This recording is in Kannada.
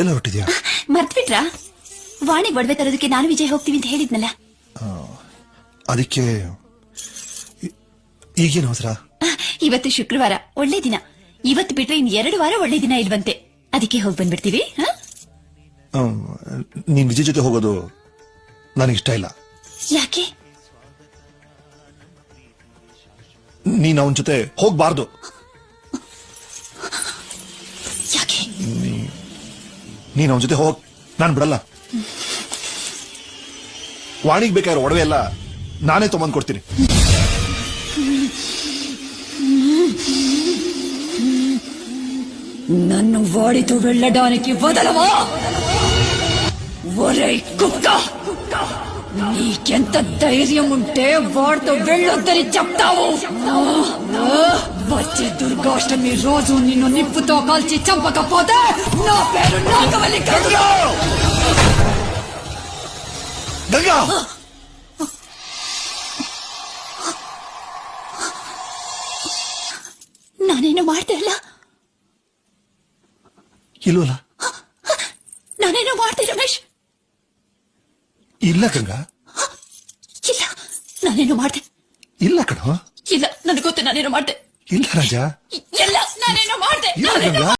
ಎಲ್ಲ ಹೊರಟಿದ್ಯಾ? ಮರ್ತ್ಬಿಟ್ರಾ? ವಾಣಿ ಒಡವೆ ತರೋದಕ್ಕೆ ನಾನು ವಿಜಯ್ ಹೋಗ್ತೀವಿ ಅಂತ ಹೇಳಿದ್ನಲ್ಲ. ಅದಕ್ಕೆ ಈಗೇನು ಅವಸರ? ಇವತ್ತು ಶುಕ್ರವಾರ ಒಳ್ಳೆ ದಿನ. ಇವತ್ತು ಬಿಟ್ರೆ ಇನ್ ಎರಡು ವಾರ ಒಳ್ಳೆ ದಿನ ಇಲ್ವಂತೆ. ಅದಕ್ಕೆ ಹೋಗಿ ಬಂದ್ಬಿಡ್ತೀವಿ ನೀನ್ ವಿಜಯ್ ಜೊತೆ ಹೋಗೋದು ನನಗೆ ಇಷ್ಟ ಇಲ್ಲ. ಯಾಕೆ? ನೀನ್ ಅವನ ಜೊತೆ ಹೋಗ್ಬಾರ್ದು ಯಾಕೆ ನೀನ್ ಅವನ ಜೊತೆ ಹೋಗ್ ನಾನ್ ಬಿಡಲ್ಲ ವಾಣಿಗ್ ಬೇಕಾದ್ರೆ ಒಡವೆ ಎಲ್ಲ ನಾನೇ ತಗೊಂಡ್ ಕೊಡ್ತೀನಿ నన్ను వాడితో వెళ్ళడానికి వదలవా ఒరే కుక్క నీకెంత ధైర్యం ఉంటే వాడితో వెళ్ళొద్దని చెప్తావు వచ్చే దుర్గాష్టమి రోజు నిన్ను నిప్పుతో కాల్చి చంపకపోతే నా పేరు నాగవల్లి కాదు ಗಂಗಾ ನಾನೇನು ಮಾಡ್ದೆ ಅಲ್ಲ ಇಲ್ವಲ್ಲ ನಾನೇನು ಮಾಡ್ದೆ ರಮೇಶ್ ಇಲ್ಲ ಗಂಗಾ ಇಲ್ಲ ನಾನೇನು ಮಾಡ್ದೆ ಇಲ್ಲ ಕಣೋ ಇಲ್ಲ ನನಗೆ ಗೊತ್ತು ನಾನೇನು ಮಾಡ್ದೆ ಇಲ್ಲ ರಾಜ? ಎಲ್ಲ ಸ್ನಾನ ಮಾಡ್ದೆ. ಇಲ್ಲ ಗಂಗಾ